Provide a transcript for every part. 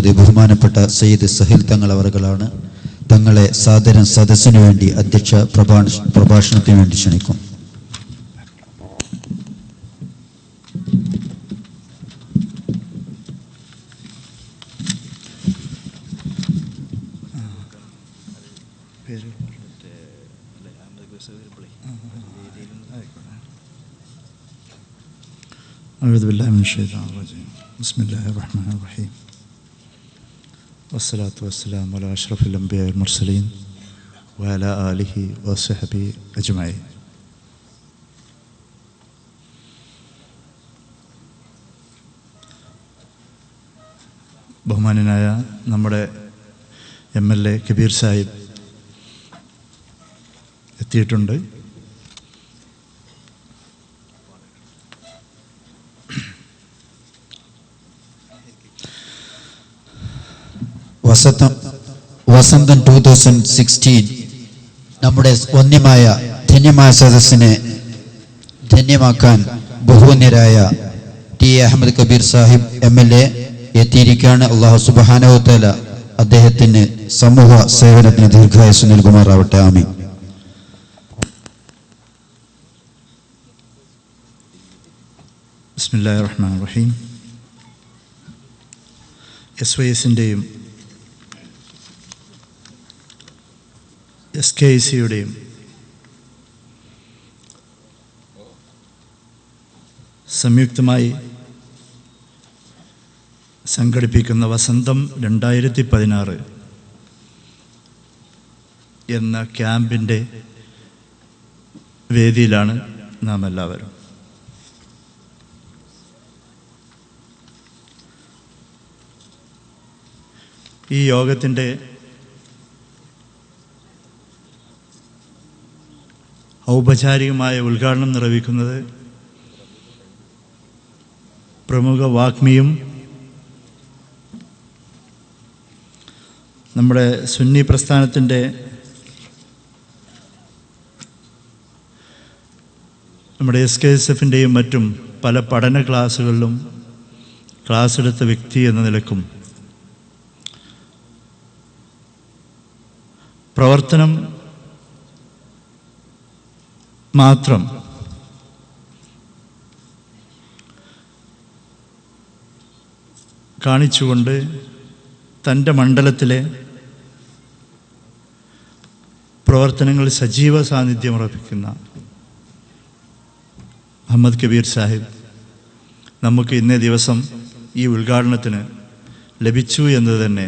പോകുന്നത് ബഹുമാനപ്പെട്ട സയ്യിദ് സഹിൽ തങ്ങൾ അവറുകളാണ് തങ്ങളെ സാദരം സദസ്സിനു വേണ്ടി അധ്യക്ഷ പ്രഭാഷ പ്രഭാഷണത്തിന് വേണ്ടി ക്ഷണിക്കും أعوذ بالله من الشيطان الرجيم بسم الله الرحمن الرحيم വസ്സലാത്തു വസ്സലാം അല അഷ്റഫുൽ അംബിയ മുർസലീൻ വല ആലിഹി വസഹബി അജ്മായി ബഹുമാനായ നമ്മുടെ M L A Kabir Sahib എത്തിയിട്ടുണ്ട്. വസന്തം വസന്തം ടൂ തൗസൻഡ് സിക്സ്റ്റീൻ നമ്മുടെ വന്യമായ ധന്യമായ സദസ്സിനെ ധന്യമാക്കാൻ ബഹുവന്യരായ T Ahammed Kabeer Sahib M L A എത്തിയിരിക്കുകയാണ്. അള്ളാഹു സുബാനവത്തല അദ്ദേഹത്തിന് സമൂഹ സേവനത്തിന് ദീർഘായുസ് നൽകുമാറാവട്ടെ. ആമി ബിസ്മില്ലാ റഹ്മാൻ റഹീം. എസ് വൈ എസിന്റെയും എസ് കെ സിയുടെയും സംയുക്തമായി സംഘടിപ്പിക്കുന്ന വസന്തം രണ്ടായിരത്തി പതിനാറ് എന്ന ക്യാമ്പിന്റെ വേദിയിലാണ് നാം എല്ലാവരും ഈ യോഗത്തിന്റെ ഔപചാരികമായ ഉദ്ഘാടനം നിർവഹിക്കുന്നത് പ്രമുഖ വാഗ്മിയും നമ്മുടെ സുന്നി പ്രസ്ഥാനത്തിന്റെ നമ്മുടെ എസ് കെ എസ് എഫിന്റെയും മറ്റും പല പഠന ക്ലാസ്സുകളിലും ക്ലാസ് എടുത്ത വ്യക്തി എന്ന നിലക്കും പ്രവർത്തനം മാത്രം. കാണിച്ചുകൊണ്ട് തന്റെ മണ്ഡലത്തിലെ പ്രവർത്തനങ്ങൾ സജീവ സാന്നിധ്യം ഉറപ്പിക്കുന്ന അഹമ്മദ് കബീർ സാഹിബ് നമുക്ക് ഇന്നേ ദിവസം ഈ ഉദ്ഘാടനത്തിന് ലഭിച്ചു എന്നത് തന്നെ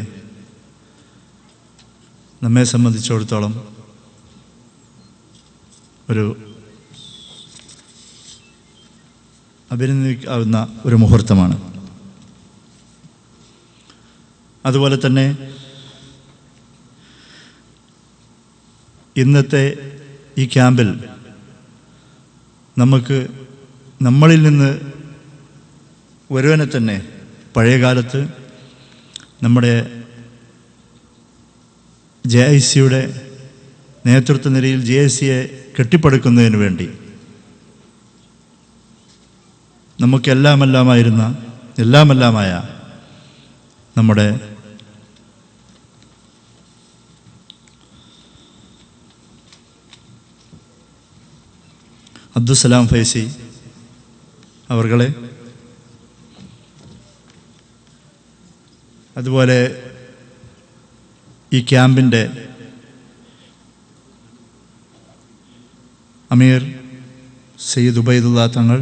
നമ്മെ സംബന്ധിച്ചിടത്തോളം ഒരു അഭിനന്ദിക്കാവുന്ന ഒരു മുഹൂർത്തമാണ്. അതുപോലെ തന്നെ ഇന്നത്തെ ഈ ക്യാമ്പിൽ നമുക്ക് നമ്മളിൽ നിന്ന് ഒരുവനെ തന്നെ പഴയകാലത്ത് നമ്മുടെ ജെ ഐ സിയുടെ നേതൃത്വ നിലയിൽ ജെ ഐ സിയെ കെട്ടിപ്പടുക്കുന്നതിന് വേണ്ടി നമുക്കെല്ലാമെല്ലാമായിരുന്ന എല്ലാമെല്ലാമായ നമ്മുടെ അബ്ദുസലാം ഫൈസി അവർകളെ അതുപോലെ ഈ ക്യാമ്പിന്റെ അമീർ സയ്യിദ് ഉബൈദുള്ള തങ്ങൾ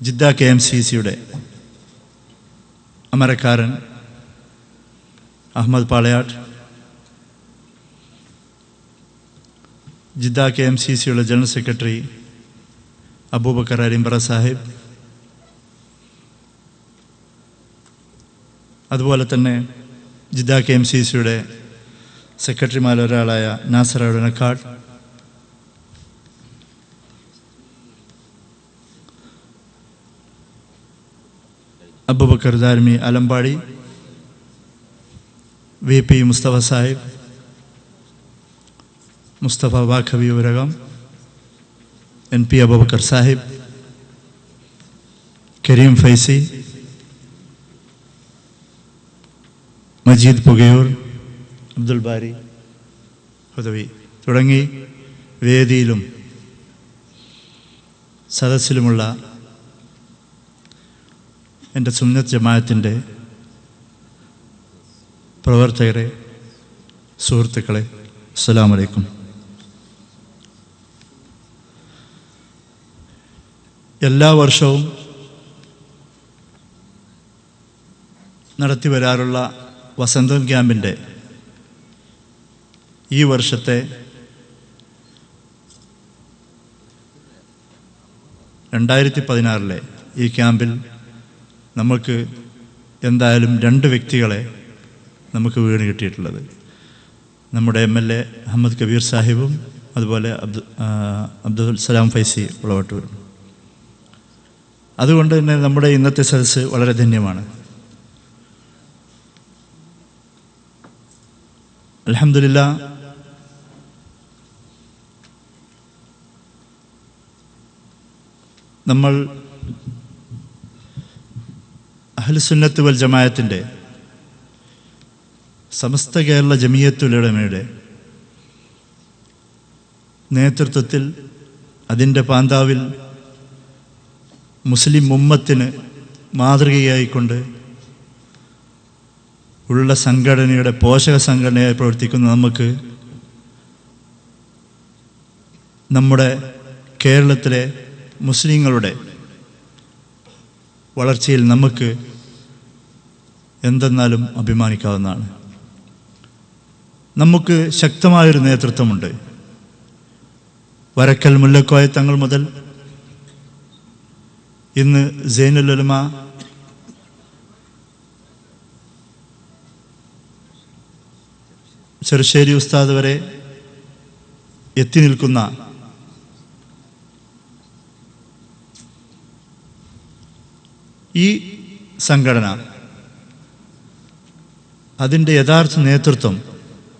ജിദ്ദ കെ എം സി സിയുടെ അമരക്കാരൻ Ahammed Palayat Jeddah K M C സിയുടെ ജനറൽ സെക്രട്ടറി അബൂബക്കർ അരിമ്പറ സാഹിബ്. അതുപോലെ തന്നെ ജിദ്ദ കെ എം സി സിയുടെ സെക്രട്ടറിമാരിലൊരാളായ Nasar അടനക്കാട് Abubakar Darimi അലമ്പാടി V P Mustafa Sahib Mustafa വാഖബി ഉരകം N P Abubakar Sahib Kareem Faizy Majeed Pukayur Abdul Bari Hudawi തുടങ്ങി വേദിയിലും സദസ്സിലുമുള്ള എന്റെ സുന്നത്ത് ജമാഅത്തിന്റെ പ്രവർത്തകരെ സുഹൃത്തുക്കളെ അസ്സലാമു വലൈക്കും എല്ലാ വർഷവും നടത്തി വരാറുള്ള വസന്തം ക്യാമ്പിന്റെ ഈ വർഷത്തെ രണ്ടായിരത്തി പതിനാറിലെ ഈ ക്യാമ്പിൽ നമുക്ക് എന്തായാലും രണ്ട് വ്യക്തികളെ നമുക്ക് വീണ് കിട്ടിയിട്ടുള്ളത്. നമ്മുടെ M L A Ahammad Kabeer സാഹിബും അതുപോലെ അബ്ദു അബ്ദുൽ സലാം ഫൈസി ഉളവട്ടൂരും. അതുകൊണ്ട് തന്നെ നമ്മുടെ ഇന്നത്തെ സദസ് വളരെ ധന്യമാണ്. അലഹമില്ല നമ്മൾ അഹ്ലുസുന്നത്ത് വൽ ജമായത്തിന്റെ സമസ്ത കേരള ജമിയത്തുലടമയുടെ നേതൃത്വത്തിൽ അതിന്റെ പാന്താവിൽ മുസ്ലിം ഉമ്മത്തിന് മാതൃകയായിക്കൊണ്ട് ഉള്ള സംഘടനയുടെ പോഷക സംഘടനയായി പ്രവർത്തിക്കുന്ന നമുക്ക് നമ്മുടെ കേരളത്തിലെ മുസ്ലിങ്ങളുടെ വളർച്ചയിൽ നമുക്ക് എന്തെന്നാലും അഭിമാനിക്കാവുന്നതാണ്. നമുക്ക് ശക്തമായൊരു നേതൃത്വമുണ്ട്. വരക്കൽ മുല്ലക്കോയ തങ്ങൾ മുതൽ ഇന്ന് സൈനുലുലമ ചെറുശ്ശേരി ഉസ്താദ് വരെ എത്തി നിൽക്കുന്ന ഈ സംഘടന അതിന്റെ യഥാർത്ഥ നേതൃത്വം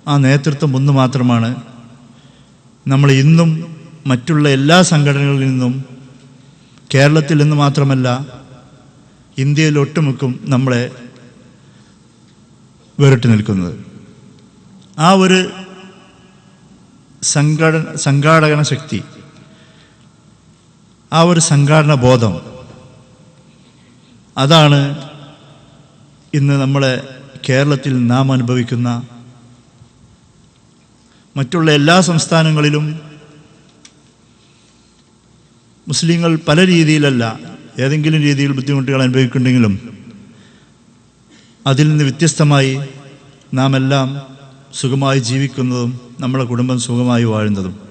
ആ നേതൃത്വം ഒന്ന് മാത്രമാണ്. നമ്മൾ ഇന്നും മറ്റുള്ള എല്ലാ സംഘടനകളിൽ നിന്നും കേരളത്തിൽ നിന്ന് മാത്രമല്ല ഇന്ത്യയിൽ ഒട്ടുമുക്കും നമ്മളെ വേറിട്ട് നിൽക്കുന്നത്. ആ ഒരു സംഘടന സംഘാടകന ശക്തി ആ ഒരു സംഘാടന ബോധം അതാണ് ഇന്ന് നമ്മളെ കേരളത്തിൽ നാം അനുഭവിക്കുന്ന മറ്റുള്ള എല്ലാ സംസ്ഥാനങ്ങളിലും മുസ്ലിങ്ങൾ പല രീതിയിലല്ല ഏതെങ്കിലും രീതിയിൽ ബുദ്ധിമുട്ടുകൾ അനുഭവിക്കുന്നുണ്ടെങ്കിലും അതിൽ നിന്ന് വ്യത്യസ്തമായി നാം എല്ലാം സുഖമായി ജീവിക്കുന്നതും നമ്മുടെ കുടുംബം സുഖമായി വാഴുന്നതും.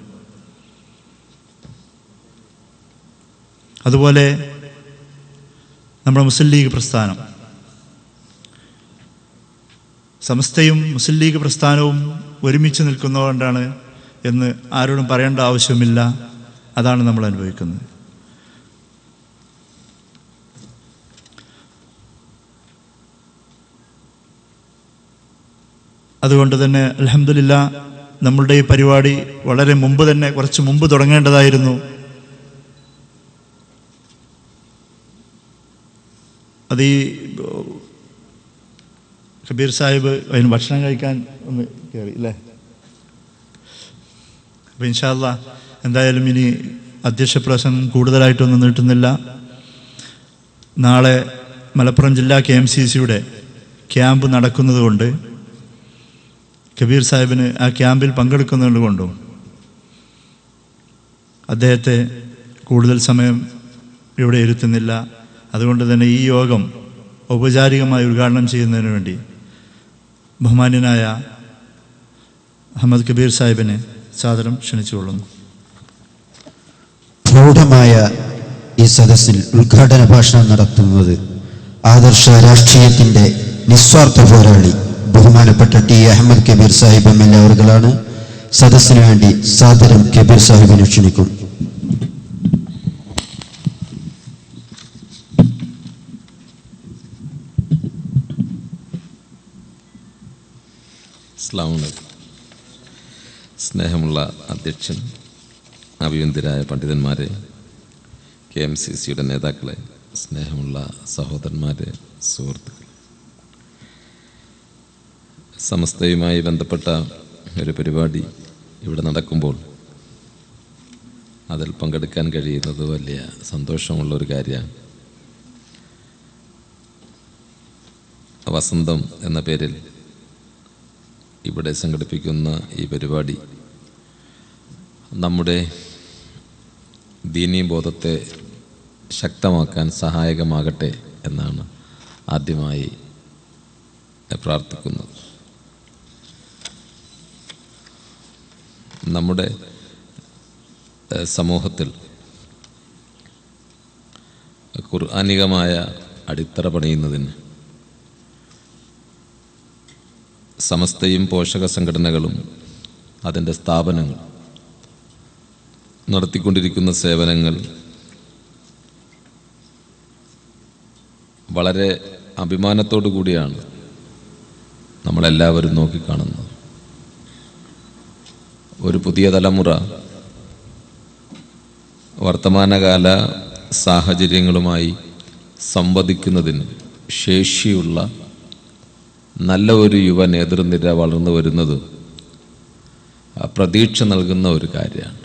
അതുപോലെ നമ്മുടെ മുസ്ലിം ലീഗ് പ്രസ്ഥാനം. സമസ്തയും മുസ്ലിം ലീഗ് പ്രസ്ഥാനവും ഒരുമിച്ച് നിൽക്കുന്നതുകൊണ്ടാണ് എന്ന് ആരോടും പറയേണ്ട ആവശ്യമില്ല അതാണ് നമ്മൾ അനുഭവിക്കുന്നത്. അതുകൊണ്ട് തന്നെ അലഹമില്ല നമ്മളുടെ ഈ പരിപാടി വളരെ മുമ്പ് തന്നെ കുറച്ച് മുമ്പ് തുടങ്ങേണ്ടതായിരുന്നു. അത് ഈ കബീർ സാഹിബ് അതിന് ഭക്ഷണം കഴിക്കാൻ ഒന്ന് കയറി അല്ലേ അപ്പം ഇൻഷാല്ല എന്തായാലും ഇനി അധ്യക്ഷ പ്രസംഗം കൂടുതലായിട്ടൊന്നും നീട്ടുന്നില്ല. നാളെ മലപ്പുറം ജില്ലാ കെ എം സി സിയുടെ ക്യാമ്പ് നടക്കുന്നതുകൊണ്ട് കബീർ സാഹിബിന് ആ ക്യാമ്പിൽ പങ്കെടുക്കുന്നത് കൊണ്ടും അദ്ദേഹത്തെ കൂടുതൽ സമയം ഇവിടെ ഇരുത്തുന്നില്ല. അതുകൊണ്ട് തന്നെ ഈ യോഗം ഔപചാരികമായി ഉദ്ഘാടനം ചെയ്യുന്നതിന് വേണ്ടി ബഹുമാന്യനായ അഹമ്മദ് കബീർ സാഹിബിനെ സാദരം ക്ഷണിച്ചുകൊള്ളുന്നു. പ്രൗഢമായ ഈ സദസ്സിൽ ഉദ്ഘാടന ഭാഷണം നടത്തുന്നത് ആദർശ രാഷ്ട്രീയത്തിന്റെ നിസ്വാർത്ഥ പോരാളി ബഹുമാനപ്പെട്ട T Ahammad Kabeer Sahib M L സദസ്സിനു വേണ്ടി സാദരം കബീർ സാഹിബിനെ ക്ഷണിക്കും അസ്സാം സ്നേഹമുള്ള അധ്യക്ഷൻ അഭിവന്ദരായ പണ്ഡിതന്മാരെ കെ എം സി സിയുടെ നേതാക്കളെ സ്നേഹമുള്ള സഹോദരന്മാരെ സുഹൃത്തുക്കൾ സമസ്തയുമായി ബന്ധപ്പെട്ട ഒരു പരിപാടി ഇവിടെ നടക്കുമ്പോൾ അതിൽ പങ്കെടുക്കാൻ കഴിയുന്നത് വലിയ സന്തോഷമുള്ള ഒരു കാര്യമാണ്. വസന്തം എന്ന പേരിൽ ഇവിടെ സംഘടിപ്പിക്കുന്ന ഈ പരിപാടി. നമ്മുടെ ദീനീ ബോധത്തെ ശക്തമാക്കാൻ സഹായകമാകട്ടെ എന്നാണ് ആദ്യമായി പ്രാർത്ഥിക്കുന്നത്. നമ്മുടെ സമൂഹത്തിൽ ഖുർആാനികമായ അടിത്തറ പണിയുന്നതിന് സമസ്തയും പോഷക സംഘടനകളും അതിന്റെ സ്ഥാപനങ്ങൾ നടത്തിക്കൊണ്ടിരിക്കുന്ന സേവനങ്ങൾ വളരെ അഭിമാനത്തോടു കൂടിയാണ് നമ്മളെല്ലാവരും നോക്കിക്കാണുന്നത്. ഒരു പുതിയ തലമുറ വർത്തമാനകാല സാഹചര്യങ്ങളുമായി സംവദിക്കുന്നതിന് ശേഷിയുള്ള നല്ല ഒരു യുവ നേതൃനിര വളർന്നു വരുന്നത് പ്രതീക്ഷ നൽകുന്ന ഒരു കാര്യമാണ്.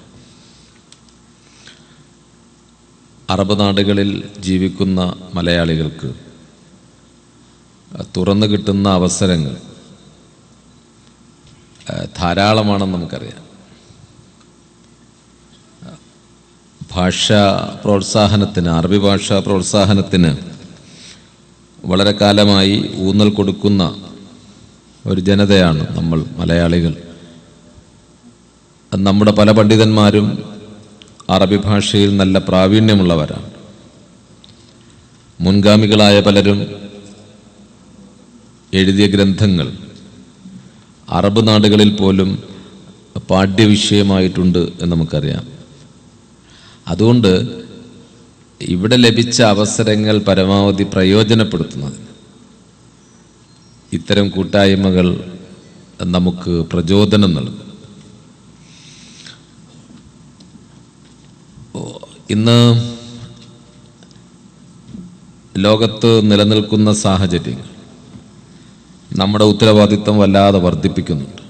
അറബ് നാടുകളിൽ ജീവിക്കുന്ന മലയാളികൾക്ക് തുറന്നു കിട്ടുന്ന അവസരങ്ങൾ ധാരാളമാണെന്ന് നമുക്കറിയാം. ഭാഷാ പ്രോത്സാഹനത്തിന് അറബി ഭാഷാ പ്രോത്സാഹനത്തിന് വളരെ കാലമായി ഊന്നൽ കൊടുക്കുന്ന ഒരു ജനതയാണ് നമ്മൾ മലയാളികൾ. നമ്മുടെ പല പണ്ഡിതന്മാരും അറബി ഭാഷയിൽ നല്ല പ്രാവീണ്യമുള്ളവരാണ്. മുൻഗാമികളായ പലരും എഴുതിയ ഗ്രന്ഥങ്ങൾ അറബ് നാടുകളിൽ പോലും പാഠ്യവിഷയമായിട്ടുണ്ട് എന്ന് നമുക്കറിയാം. അതുകൊണ്ട് ഇവിടെ ലഭിച്ച അവസരങ്ങൾ പരമാവധി പ്രയോജനപ്പെടുത്തുന്നതിന് ഇത്തരം കൂട്ടായ്മകൾ നമുക്ക് പ്രചോദനം നൽകും. ഇന്ന് ലോകത്ത് നിലനിൽക്കുന്ന സാഹചര്യങ്ങൾ നമ്മുടെ ഉത്തരവാദിത്വം വല്ലാതെ വർദ്ധിപ്പിക്കുന്നുണ്ട്.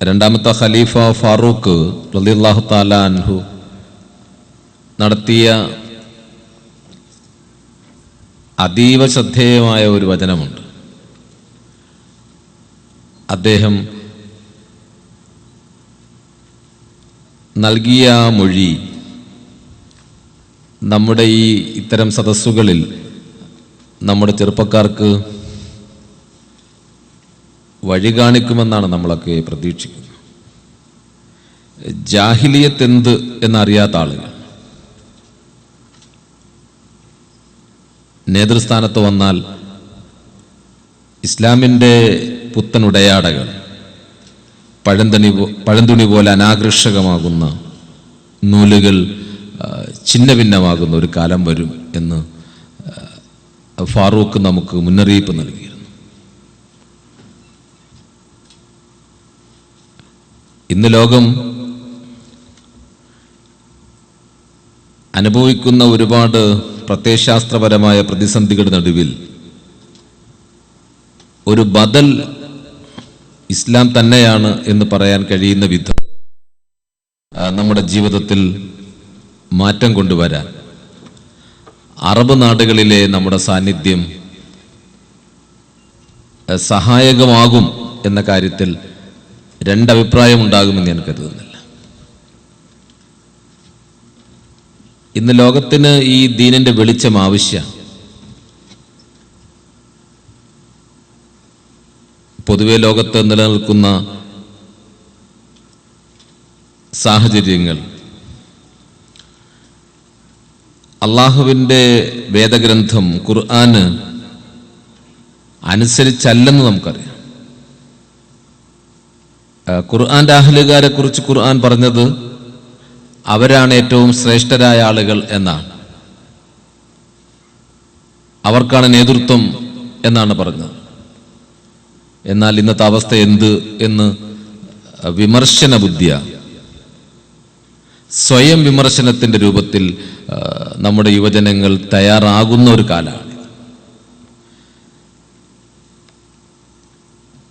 രണ്ടാമത്തെ ഖലീഫ ഫാറൂഖ് റളിയല്ലാഹു താല അൻഹു നടത്തിയ അതീവ ശ്രദ്ധേയമായ ഒരു വചനമുണ്ട്. അദ്ദേഹം നൽകിയ മൊഴി നമ്മുടെ ഈ ഇത്തരം സദസ്സുകളിൽ നമ്മുടെ ചെറുപ്പക്കാർക്ക് വഴി കാണിക്കുമെന്നാണ് നമ്മളൊക്കെ പ്രതീക്ഷിക്കുന്നത്. ജാഹിലിയത്ത് എന്ത് എന്നറിയാത്ത ആളുകൾ. നേതൃസ്ഥാനത്ത് വന്നാൽ ഇസ്ലാമിന്റെ പുത്തനുടയാടകൾ പഴന്തണി പഴന്തുണി പോലെ അനാകർഷകമാകുന്ന നൂലുകൾ ചിന്ന ഭിന്നമാകുന്ന ഒരു കാലം വരും എന്ന് ഫാറൂഖ് നമുക്ക് മുന്നറിയിപ്പ് നൽകിയിരുന്നു. ഇന്ന് ലോകം അനുഭവിക്കുന്ന ഒരുപാട് പ്രത്യയശാസ്ത്രപരമായ പ്രതിസന്ധികളുടെ നടുവിൽ ഒരു ബദൽ ഇസ്ലാം തന്നെയാണ് എന്ന് പറയാൻ കഴിയുന്ന വിധം നമ്മുടെ ജീവിതത്തിൽ മാറ്റം കൊണ്ടുവരാൻ. അറബ് നാടുകളിലെ നമ്മുടെ സാന്നിധ്യം സഹായകമാകും എന്ന കാര്യത്തിൽ രണ്ടഭിപ്രായം ഉണ്ടാകുമെന്ന് ഞാൻ കരുതുന്നില്ല. ഇന്ന് ലോകത്തിന് ഈ ദീനിന്റെ വെളിച്ചം ആവശ്യമാണ് പൊതുവെ ലോകത്ത് നിലനിൽക്കുന്ന സാഹചര്യങ്ങൾ അള്ളാഹുവിന്റെ വേദഗ്രന്ഥം ഖുർആന് അനുസരിച്ചല്ലെന്ന് നമുക്കറിയാം. ഖുർആന്റെ അഹലുകാരെ കുറിച്ച് ഖുർആൻ പറഞ്ഞത് അവരാണ് ഏറ്റവും ശ്രേഷ്ഠരായ ആളുകൾ എന്നാണ്. അവർക്കാണ് നേതൃത്വം എന്നാണ് പറഞ്ഞത്. എന്നാൽ ഇന്നത്തെ അവസ്ഥ എന്ത് എന്ന് വിമർശന ബുദ്ധിയ സ്വയം വിമർശനത്തിന്റെ രൂപത്തിൽ നമ്മുടെ യുവജനങ്ങൾ തയ്യാറാകുന്ന ഒരു കാലമാണ്.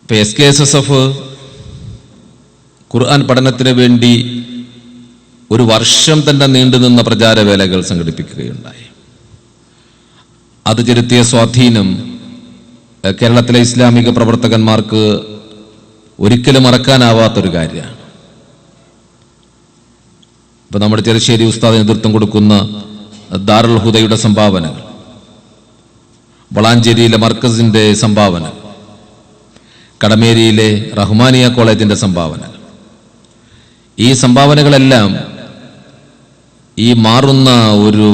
ഇപ്പൊ S K S S F Quran പഠനത്തിന് വേണ്ടി ഒരു വർഷം തന്നെ നീണ്ടുനിന്ന പ്രചാരവേലകൾ സംഘടിപ്പിക്കുകയുണ്ടായി. അത് ചെലുത്തിയ സ്വാധീനം കേരളത്തിലെ ഇസ്ലാമിക പ്രവർത്തകന്മാർക്ക് ഒരിക്കലും മറക്കാനാവാത്തൊരു കാര്യമാണ്. ഇപ്പൊ നമ്മുടെ ചെറുശ്ശേരി ഉസ്താദ് നേതൃത്വം കൊടുക്കുന്ന ദാറുൽ ഹുദയുടെ സംഭാവനകൾ വളാഞ്ചേരിയിലെ മർക്കസിന്റെ സംഭാവന കടമേരിയിലെ റഹ്മാനിയ കോളേജിന്റെ സംഭാവനകൾ ഈ സംഭാവനകളെല്ലാം ഈ മാറുന്ന ഒരു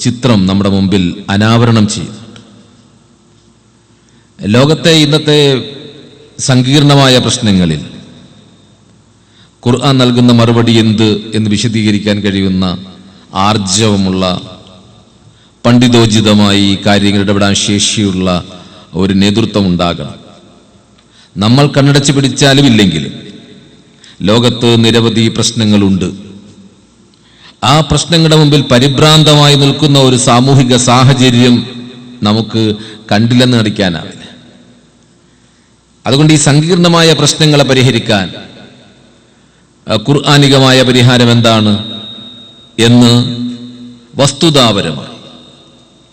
ചിത്രം നമ്മുടെ മുമ്പിൽ അനാവരണം ചെയ്യും. ലോകത്തെ ഇന്നത്തെ സങ്കീർണമായ പ്രശ്നങ്ങളിൽ ഖുർആൻ നൽകുന്ന മറുപടി എന്ത് എന്ന് വിശദീകരിക്കാൻ കഴിയുന്ന ആർജവമുള്ള പണ്ഡിതോചിതമായി കാര്യങ്ങൾ ഇടപെടാൻ ശേഷിയുള്ള ഒരു നേതൃത്വം ഉണ്ടാകണം. നമ്മൾ കണ്ണടച്ച് പിടിച്ചാലും ഇല്ലെങ്കിലും ലോകത്ത് നിരവധി പ്രശ്നങ്ങളുണ്ട്. ആ പ്രശ്നങ്ങളുടെ മുമ്പിൽ പരിഭ്രാന്തമായി നിൽക്കുന്ന ഒരു സാമൂഹിക സാഹചര്യം നമുക്ക് കണ്ടില്ലെന്ന് നടിക്കാനാവില്ല. അതുകൊണ്ട് ഈ സങ്കീർണമായ പ്രശ്നങ്ങളെ പരിഹരിക്കാൻ ഖുർആാനികമായ പരിഹാരം എന്താണ് എന്ന് വസ്തുതാപരമായി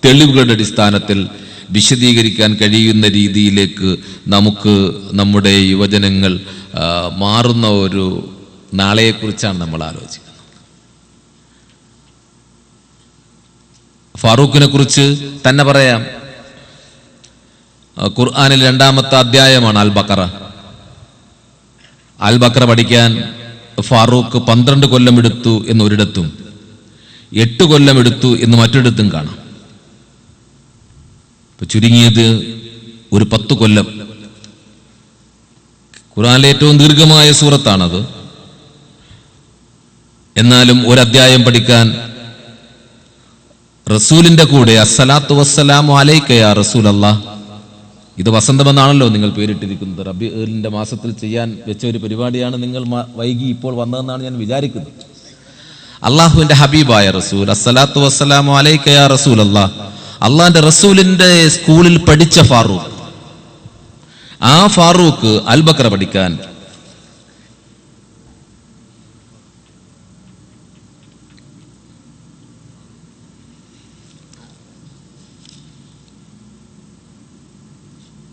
തെളിവുകളുടെ അടിസ്ഥാനത്തിൽ വിശദീകരിക്കാൻ കഴിയുന്ന രീതിയിലേക്ക് നമുക്ക് നമ്മുടെ യുവജനങ്ങൾ മാറുന്ന ഒരു നാളെയെക്കുറിച്ചാണ് നമ്മൾ ആലോചിക്കുന്നത്. ഫാറൂഖിനെ കുറിച്ച് തന്നെ പറയാം. ഖുർആാനിൽ രണ്ടാമത്തെ അധ്യായമാണ് അൽ ബക്കറ അൽ ബക്കറ പഠിക്കാൻ ഫാറൂഖ് പന്ത്രണ്ട് കൊല്ലം എടുത്തു എന്നൊരിടത്തും എട്ട് കൊല്ലം എടുത്തു എന്ന് മറ്റൊരിടത്തും കാണാം. ഇപ്പൊ ചുരുങ്ങിയത് ഒരു പത്ത് കൊല്ലം. ഖുറാനിലെ ഏറ്റവും ദീർഘമായ സൂറത്താണത്. എന്നാലും ഒരു അധ്യായം പഠിക്കാൻ റസൂലിന്റെ കൂടെ അസ്സലാത്തു വസ്സലാമു അലൈക്കയാ റസൂൽ അല്ലാ ഇത് വസന്തമെന്നാണല്ലോ നിങ്ങൾ പേരിട്ടിരിക്കുന്നത്. റബിന്റെ മാസത്തിൽ ചെയ്യാൻ വെച്ച ഒരു പരിപാടിയാണ് നിങ്ങൾ വൈകി ഇപ്പോൾ വന്നതെന്നാണ് ഞാൻ വിചാരിക്കുന്നത്. അള്ളാഹുവിന്റെ ഹബീബായ റസൂൽ അസ്സലാത്തു വസ്സലാമു അലൈക്കയാ റസൂൽ അല്ലാഹ് അള്ളാഹിന്റെ റസൂലിന്റെ സ്കൂളിൽ പഠിച്ച ഫാറൂഖ്. ആ ഫാറൂഖ് അൽബക്കറ പഠിക്കാൻ.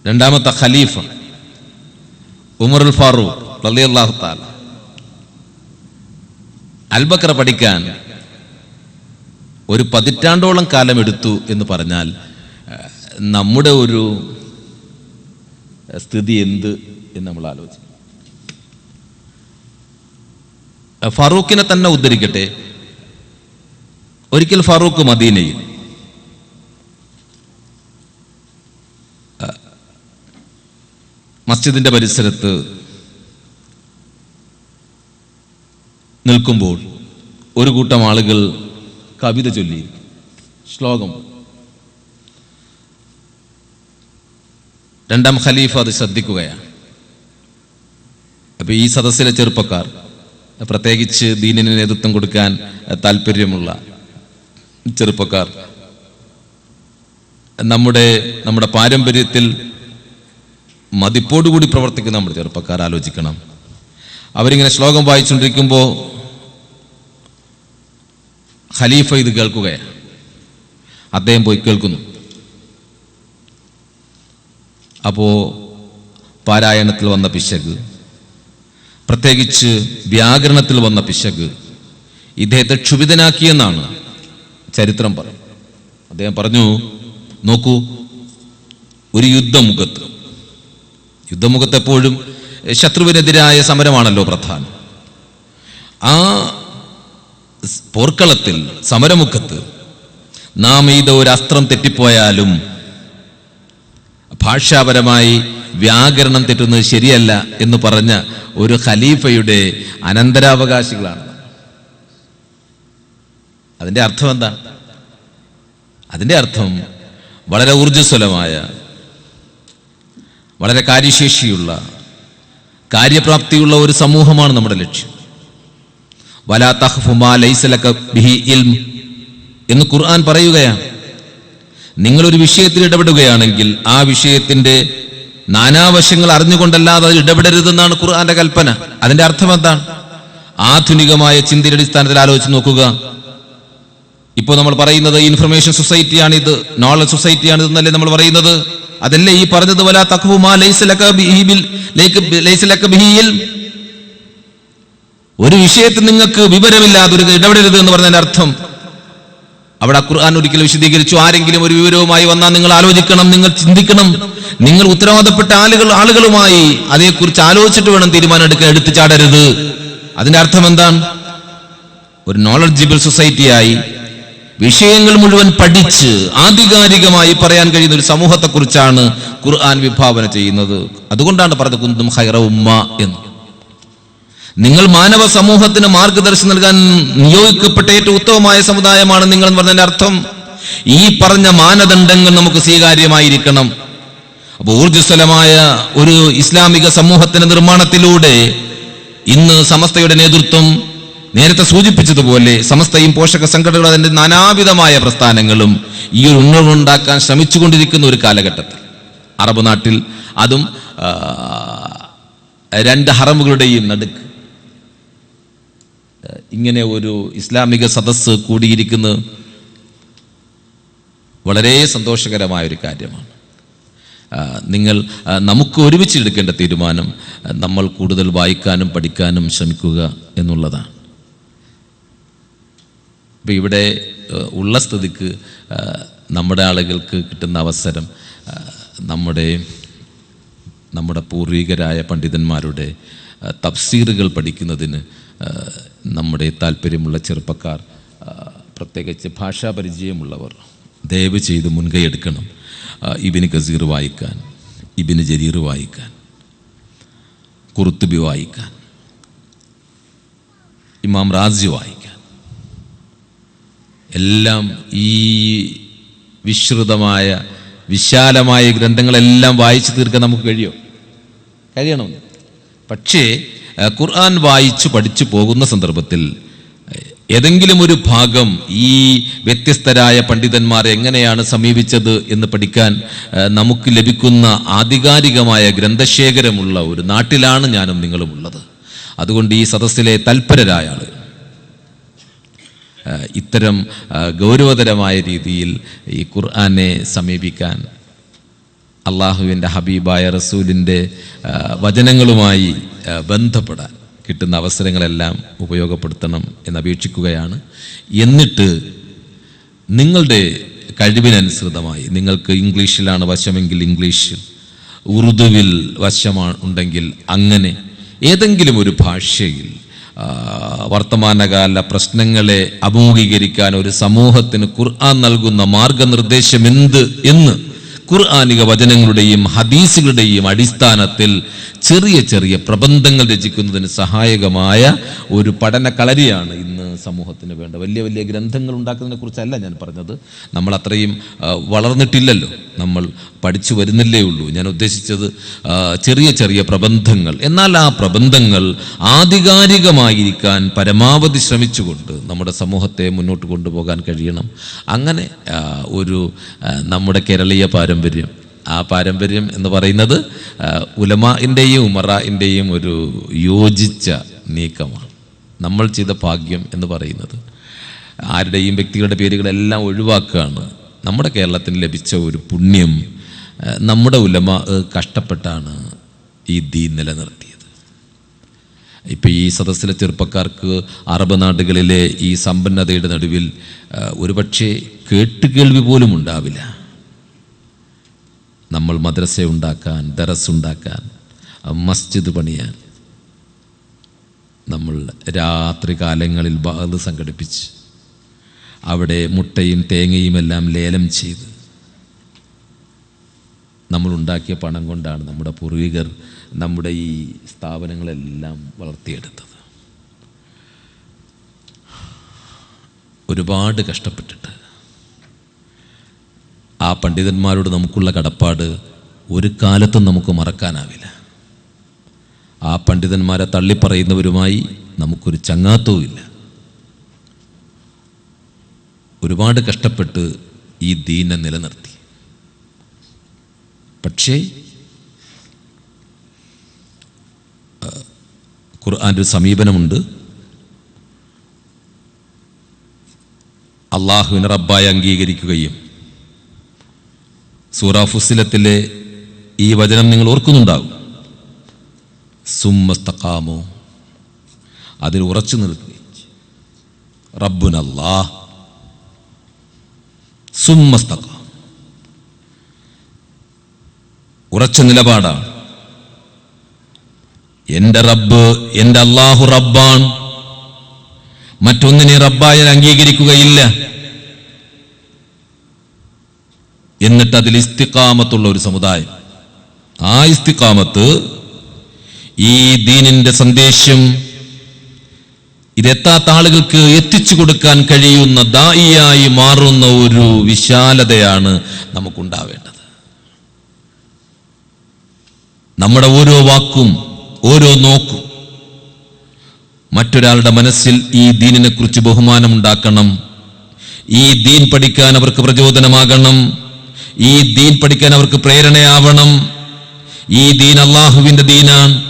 രണ്ടാമത്തെ ഖലീഫ ഉമറുൽ ഫാറൂഖ് അൽബക്കറ പഠിക്കാൻ ഒരു പതിറ്റാണ്ടോളം കാലം എടുത്തു എന്ന് പറഞ്ഞാൽ നമ്മുടെ ഒരു സ്ഥിതി എന്ത് എന്ന് നമ്മൾ ആലോചിക്കും. ഫറൂഖിനെ തന്നെ ഉദ്ധരിക്കട്ടെ. ഒരിക്കൽ ഫാറൂഖ് മദീനയിൽ മസ്ജിദിന്റെ പരിസരത്ത് നിൽക്കുമ്പോൾ ഒരു കൂട്ടം ആളുകൾ കവിത ചൊല്ലി. ശ്ലോകം. രണ്ടാം ഖലീഫ അത് ശ്രദ്ധിക്കുകയാണ്. അപ്പൊ ഈ സദസ്സിലെ ചെറുപ്പക്കാർ പ്രത്യേകിച്ച് ദീനിന് നേതൃത്വം കൊടുക്കാൻ താല്പര്യമുള്ള ചെറുപ്പക്കാർ നമ്മുടെ നമ്മുടെ പാരമ്പര്യത്തിൽ മതിപ്പോടുകൂടി പ്രവർത്തിക്കുന്ന നമ്മുടെ ചെറുപ്പക്കാർ ആലോചിക്കണം. അവരിങ്ങനെ ശ്ലോകം വായിച്ചുകൊണ്ടിരിക്കുമ്പോൾ ഖലീഫ ഇത് കേൾക്കുകയാണ്. അദ്ദേഹം പോയി കേൾക്കുന്നു. അപ്പോൾ പാരായണത്തിൽ വന്ന പിശക് പ്രത്യേകിച്ച് വ്യാകരണത്തിൽ വന്ന പിശക് ഇദ്ദേഹത്തെ ക്ഷുഭിതനാക്കിയെന്നാണ് ചരിത്രം പറയും അദ്ദേഹം പറഞ്ഞു നോക്കൂ ഒരു യുദ്ധമുഖത്ത് യുദ്ധമുഖത്തെപ്പോഴും ശത്രുവിനെതിരായ സമരമാണല്ലോ പ്രധാനം. ആ പോർക്കളത്തിൽ സമരമുഖത്ത്. നാം ഇത് ഒരു അസ്ത്രം തെറ്റിപ്പോയാലും ഭാഷാപരമായി വ്യാകരണം തെറ്റുന്നത് ശരിയല്ല എന്ന് പറഞ്ഞ ഒരു ഖലീഫയുടെ അനന്തരാവകാശികളാണ്. അതിന്റെ അർത്ഥം എന്താ? അതിന്റെ അർത്ഥം വളരെ ഊർജസ്വലമായ വളരെ കാര്യശേഷിയുള്ള കാര്യപ്രാപ്തിയുള്ള ഒരു സമൂഹമാണ് നമ്മുടെ ലക്ഷ്യം. വലാ ബിഹി എന്ന് ഖുർആൻ പറയുകയാണ്. നിങ്ങളൊരു വിഷയത്തിൽ ഇടപെടുകയാണെങ്കിൽ ആ വിഷയത്തിന്റെ നാനാവശങ്ങൾ അറിഞ്ഞുകൊണ്ടല്ലാതെ അത് ഇടപെടരുതെന്നാണ് ഖുർആന്റെ കൽപ്പന. അതിന്റെ അർത്ഥം എന്താണ്? ആധുനികമായ ചിന്തയുടെ അടിസ്ഥാനത്തിൽ ആലോചിച്ച് നോക്കുക. ഇപ്പോൾ നമ്മൾ പറയുന്നത് ഇൻഫർമേഷൻ സൊസൈറ്റിയാണ് ഇത് നോളജ് സൊസൈറ്റിയാണ് ഇതെന്നല്ലേ നമ്മൾ പറയുന്നത്? അതല്ലേ ഈ പറഞ്ഞത് ബിഹി ബിൽ ലൈക- ലൈസ ലക ബിഹി ഇൽം ഒരു വിഷയത്തിൽ നിങ്ങൾക്ക് വിവരമില്ലാതെ ഒരു ഇടപെടരുത് എന്ന് പറഞ്ഞതിന്റെ അർത്ഥം. അവിടെ ഖുർആൻ ഒരിക്കലും വിശദീകരിച്ചു. ആരെങ്കിലും ഒരു വിവരവുമായി വന്നാൽ നിങ്ങൾ ആലോചിക്കണം നിങ്ങൾ ചിന്തിക്കണം. നിങ്ങൾ ഉത്തരവാദപ്പെട്ട ആളുകൾ ആളുകളുമായി അതേക്കുറിച്ച് ആലോചിച്ചിട്ട് വേണം തീരുമാനം എടുക്കാൻ എടുത്തു ചാടരുത്. അതിന്റെ അർത്ഥം എന്താണ്? ഒരു നോളജിബിൾ സൊസൈറ്റിയായി വിഷയങ്ങൾ മുഴുവൻ പഠിച്ച് ആധികാരികമായി പറയാൻ കഴിയുന്ന ഒരു സമൂഹത്തെക്കുറിച്ചാണ് ഖുർആൻ വിഭാവന ചെയ്യുന്നത്. അതുകൊണ്ടാണ് പറഞ്ഞത് കുന്തും ഹൈറ ഉമ്മ എന്ന്. നിങ്ങൾ മാനവ സമൂഹത്തിന് മാർഗദർശനം നൽകാൻ നിയോഗിക്കപ്പെട്ട ഏറ്റവും ഉത്തമമായ സമുദായമാണ് നിങ്ങൾ എന്ന് പറഞ്ഞതിന്റെ അർത്ഥം ഈ പറഞ്ഞ മാനദണ്ഡങ്ങൾ നമുക്ക് സ്വീകാര്യമായിരിക്കണം. അപ്പൊ ഊർജസ്വലമായ ഒരു ഇസ്ലാമിക സമൂഹത്തിന്റെ നിർമ്മാണത്തിലൂടെ ഇന്ന് സമസ്തയുടെ നേതൃത്വം നേരത്തെ സൂചിപ്പിച്ചതുപോലെ സമസ്തയും പോഷക സംഘടനകളും അതിന്റെ നാനാവിധമായ പ്രസ്ഥാനങ്ങളും ഈ ഒരു ഉണർവുണ്ടാക്കാൻ ശ്രമിച്ചുകൊണ്ടിരിക്കുന്ന ഒരു കാലഘട്ടത്തിൽ. അറബ് നാട്ടിൽ അതും രണ്ട് ഹറമുകളുടെയും നടുക്ക് ഇങ്ങനെ ഒരു ഇസ്ലാമിക സദസ്സ് കൂടിയിരിക്കുന്നത് വളരെ സന്തോഷകരമായ ഒരു കാര്യമാണ് നിങ്ങൾ നമുക്ക് ഒരുമിച്ച് എടുക്കേണ്ട തീരുമാനം നമ്മൾ കൂടുതൽ വായിക്കാനും പഠിക്കാനും ശ്രമിക്കുക എന്നുള്ളതാണ്. ഇപ്പം ഇവിടെ ഉള്ള സ്ഥിതിക്ക് നമ്മുടെ ആളുകൾക്ക് കിട്ടുന്ന അവസരം നമ്മുടെ നമ്മുടെ പൂർവികരായ പണ്ഡിതന്മാരുടെ തഫ്സീറുകൾ പഠിക്കുന്നതിന് നമ്മുടെ താല്പര്യമുള്ള ചെറുപ്പക്കാർ പ്രത്യേകിച്ച് ഭാഷാ പരിചയമുള്ളവർ ദയവ് ചെയ്ത് മുൻകൈ എടുക്കണം. ഇബിന് ഗസീർ വായിക്കാൻ ഇബിന് ജരീർ വായിക്കാൻ കുറുത്തുബി വായിക്കാൻ ഇമാം റാസി വായിക്കാൻ. എല്ലാം ഈ വിശ്രുതമായ വിശാലമായ ഗ്രന്ഥങ്ങളെല്ലാം വായിച്ചു തീർക്കാൻ നമുക്ക് കഴിയോ? കഴിയണം പക്ഷേ ഖുർആൻ വായിച്ചു പഠിച്ചു പോകുന്ന സന്ദർഭത്തിൽ ഏതെങ്കിലും ഒരു ഭാഗം ഈ വ്യത്യസ്തരായ പണ്ഡിതന്മാർ എങ്ങനെയാണ് സമീപിച്ചത് എന്ന് പഠിക്കാൻ നമുക്ക് ലഭിക്കുന്ന ആധികാരികമായ ഗ്രന്ഥശേഖരമുള്ള ഒരു നാട്ടിലാണ് ഞാനും നിങ്ങളും ഉള്ളത് അതുകൊണ്ട് ഈ സദസ്സിലെ തൽപരരായ ആളുകൾ ഇത്തരം ഗൗരവതരമായ രീതിയിൽ ഈ ഖുർആനെ സമീപിക്കാൻ അള്ളാഹുവിന്റെ ഹബീബായ റസൂലിന്റെ വചനങ്ങളുമായി ബന്ധപ്പെടാൻ കിട്ടുന്ന അവസരങ്ങളെല്ലാം ഉപയോഗപ്പെടുത്തണം എന്ന് അപേക്ഷിക്കുകയാണ് എന്നിട്ട് നിങ്ങളുടെ കഴിവിനനുസൃതമായി നിങ്ങൾക്ക് ഇംഗ്ലീഷിലാണ് വശമെങ്കിൽ ഇംഗ്ലീഷിൽ ഉറുദുവിൽ വശമാണ് ഉണ്ടെങ്കിൽ അങ്ങനെ ഏതെങ്കിലും ഒരു ഭാഷയിൽ വർത്തമാനകാല പ്രശ്നങ്ങളെ അഭിമുഖീകരിക്കാൻ ഒരു സമൂഹത്തിന് ഖുർആൻ നൽകുന്ന മാർഗനിർദ്ദേശം എന്ത് എന്ന് ഖുർആാനിക വചനങ്ങളുടെയും ഹദീസുകളുടെയും അടിസ്ഥാനത്തിൽ ചെറിയ ചെറിയ പ്രബന്ധങ്ങൾ രചിക്കുന്നതിന് സഹായകമായ ഒരു പഠന കളരിയാണ് ഇന്ന് സമൂഹത്തിന് വേണ്ട. വലിയ വലിയ ഗ്രന്ഥങ്ങൾ ഉണ്ടാക്കുന്നതിനെ കുറിച്ചല്ല ഞാൻ പറഞ്ഞത്. നമ്മൾ അത്രയും വളർന്നിട്ടില്ലല്ലോ. നമ്മൾ പഠിച്ചു വരുന്നില്ലേ ഉള്ളൂ. ഞാൻ ഉദ്ദേശിച്ചത് ചെറിയ ചെറിയ പ്രബന്ധങ്ങൾ. എന്നാൽ ആ പ്രബന്ധങ്ങൾ ആധികാരികമായിരിക്കാൻ പരമാവധി ശ്രമിച്ചുകൊണ്ട് നമ്മുടെ സമൂഹത്തെ മുന്നോട്ട് കൊണ്ടുപോകാൻ കഴിയണം. അങ്ങനെ ഒരു നമ്മുടെ കേരളീയ പാരമ്പര്യം. ആ പാരമ്പര്യം എന്ന് പറയുന്നത് ഉലമാന്റെയും ഉമറാഇന്റെയും ഒരു യോജിച്ച നീക്കമാണ്. നമ്മൾ ചെയ്ത ഭാഗ്യം എന്ന് പറയുന്നത്. ആരുടെയും വ്യക്തികളുടെ പേരുകളെല്ലാം ഒഴിവാക്കുകയാണ് നമ്മുടെ കേരളത്തിന് ലഭിച്ച ഒരു പുണ്യം നമ്മുടെ ഉലമ കഷ്ടപ്പെട്ടാണ് ഈ ദീൻ നിലനിർത്തിയത്. ഇപ്പം ഈ സദസ്സിലെ ചെറുപ്പക്കാർക്ക് അറബ് നാടുകളിലെ ഈ സമ്പന്നതയുടെ നടുവിൽ ഒരുപക്ഷെ കേട്ടുകേൾവി പോലും ഉണ്ടാവില്ല. നമ്മൾ മദ്രസ ഉണ്ടാക്കാൻ ദറസ് ഉണ്ടാക്കാൻ മസ്ജിദ് പണിയാൻ നമ്മൾ രാത്രി കാലങ്ങളിൽ ബാഗ് സംഘടിപ്പിച്ച് അവിടെ മുട്ടയും തേങ്ങയും എല്ലാം ലേലം ചെയ്ത് നമ്മൾ ഉണ്ടാക്കിയ പണം കൊണ്ടാണ് നമ്മുടെ പൂർവികർ നമ്മുടെ ഈ സ്ഥാപനങ്ങളെല്ലാം വളർത്തിയെടുത്തത്. ഒരുപാട് കഷ്ടപ്പെട്ടിട്ട് ആ പണ്ഡിതന്മാരോട് നമുക്കുള്ള കടപ്പാട് ഒരു കാലത്തും നമുക്ക് മറക്കാനാവില്ല. ആ പണ്ഡിതന്മാരെ തള്ളിപ്പറയുന്നവരുമായി നമുക്കൊരു ചങ്ങാത്തവുമില്ല. ഒരുപാട് കഷ്ടപ്പെട്ട് ഈ ദീനെ നിലനിർത്തി. പക്ഷേ ഖുർആാന്റെ ഒരു സമീപനമുണ്ട്. അള്ളാഹുവിനെ റബ്ബായി അംഗീകരിക്കുകയും സൂറാഫുസിലത്തിലെ ഈ വചനം നിങ്ങൾ ഓർക്കുന്നുണ്ടാവും. സുമ്മസ്തക്കാമോ അതിൽ ഉറച്ചു നിർത്തി. റബ്ബുനല്ലാ സുമ്മസ്തക്കാം ഉറച്ച നിലപാടാണ്. എന്റെ റബ്ബ് എന്റെ അള്ളാഹു റബ്ബാണ്. മറ്റൊന്നിനെ റബ്ബായി അംഗീകരിക്കുകയില്ല. എന്നിട്ട് അതിൽ ഇസ്തിക്കാമത്തുള്ള ഒരു സമുദായം. ആ ഇസ്തിക്കാമത്ത് ഈ ദീനിന്റെ സന്ദേശം ഇതെത്താത്ത ആളുകൾക്ക് എത്തിച്ചു കൊടുക്കാൻ കഴിയുന്ന ദായിയായി മാറുന്ന ഒരു വിശാലതയാണ് നമുക്കുണ്ടാവേണ്ടത്. നമ്മുടെ ഓരോ വാക്കും ഓരോ നോക്കും മറ്റൊരാളുടെ മനസ്സിൽ ഈ ദീനിനെ കുറിച്ച് ബഹുമാനം ഉണ്ടാക്കണം ഈ ദീൻ പഠിക്കാൻ അവർക്ക് പ്രചോദനമാകണം. ഈ ദീൻ പഠിക്കാൻ അവർക്ക് പ്രേരണയാവണം. ഈ ദീൻ അള്ളാഹുവിന്റെ ദീനാണ്.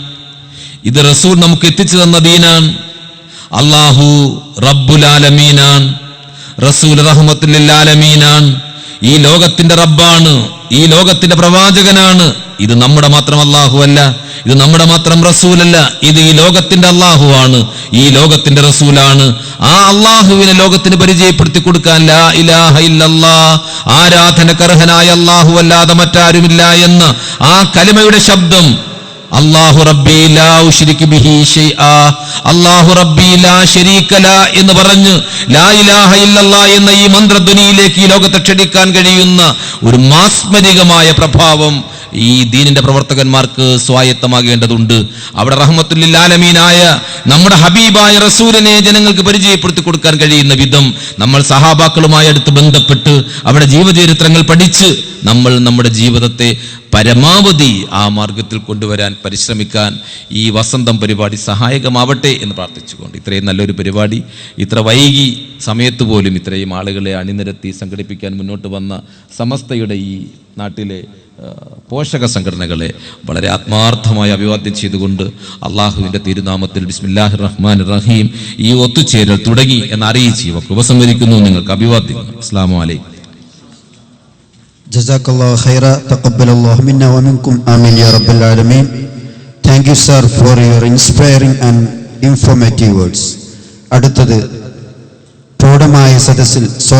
ഇത് റസൂൽ നമുക്ക് എത്തിച്ചു തന്ന ദീനാണ്. അള്ളാഹു റബ്ബുലാലമീനാൻ റസൂൽ റഹ്മത്തുല്ലാലമീനാൻ ഈ ലോകത്തിന്റെ റബ്ബാണ് ഈ ലോകത്തിന്റെ പ്രവാചകനാണ്. ഇത് നമ്മുടെ മാത്രം അള്ളാഹു അല്ല ഇത് നമ്മുടെ മാത്രം റസൂലല്ല ഇത് ഈ ലോകത്തിന്റെ അള്ളാഹു ആണ് ഈ ലോകത്തിന്റെ റസൂലാണ്. ആ അള്ളാഹുവിനെ ലോകത്തിന് പരിചയപ്പെടുത്തി കൊടുക്കാൻ ലാ ഇലാഹ ഇല്ലല്ലാ ആരാധനക്കർഹനായ അള്ളാഹു അല്ലാതെ മറ്റാരുമില്ല എന്ന ആ കലിമയുടെ ശബ്ദം ലാ ബിഹി ലാ ശരീക എന്ന് പറഞ്ഞ് ലാ ഇലാഹ എന്ന ഈ മന്ത്രധ്വനിയിലേക്ക് ഈ ലോകത്തെ ക്ഷണിക്കാൻ കഴിയുന്ന ഒരു മാസ്മരികമായ പ്രഭാവം ഈ ദീനിന്റെ പ്രവർത്തകന്മാർക്ക് സ്വായത്തമാകേണ്ടതുണ്ട്. അവിടെ റഹ്മത്തുല്ലാലമീനായ നമ്മുടെ ഹബീബായ റസൂലിനെ ജനങ്ങൾക്ക് പരിചയപ്പെടുത്തി കൊടുക്കാൻ കഴിയുന്ന വിധം നമ്മൾ സഹാബാക്കളുമായി അടുത്ത് ബന്ധപ്പെട്ട് അവിടെ ജീവചരിത്രങ്ങൾ പഠിച്ച് നമ്മൾ നമ്മുടെ ജീവിതത്തെ പരമാവധി ആ മാർഗത്തിൽ കൊണ്ടുവരാൻ പരിശ്രമിക്കാൻ ഈ വസന്തം പരിപാടി സഹായകമാവട്ടെ എന്ന് പ്രാർത്ഥിച്ചുകൊണ്ട് ഇത്രയും നല്ലൊരു പരിപാടി ഇത്ര വൈകി സമയത്ത് പോലും ഇത്രയും ആളുകളെ അണിനിരത്തി സംഘടിപ്പിക്കാൻ മുന്നോട്ട് വന്ന സമസ്തയുടെ ഈ നാട്ടിലെ പോഷക സംഘടനകളെ വളരെ ആത്മാർത്ഥമായി അഭിവാദ്യം ചെയ്തുകൊണ്ട് അള്ളാഹുവിൻ്റെ തിരുനാമത്തിൽ ബിസ്മില്ലാഹി റഹ്മാൻ റഹീം ഈ ഒത്തുചേരൽ തുടങ്ങി എന്ന് അറിയിച്ച് ഇവർക്ക് ഉപസംഹരിക്കുന്നു നിങ്ങൾക്ക് അഭിവാദ്യം അസ്സാം വലൈക്കും جزاك الله خيرا تقبل الله منا ومنكم آمين يا رب العالمين Thank you sir for your inspiring and informative words അടുത്തത് പ്രൗഢമായ സദസ്സിൽ സ്വാ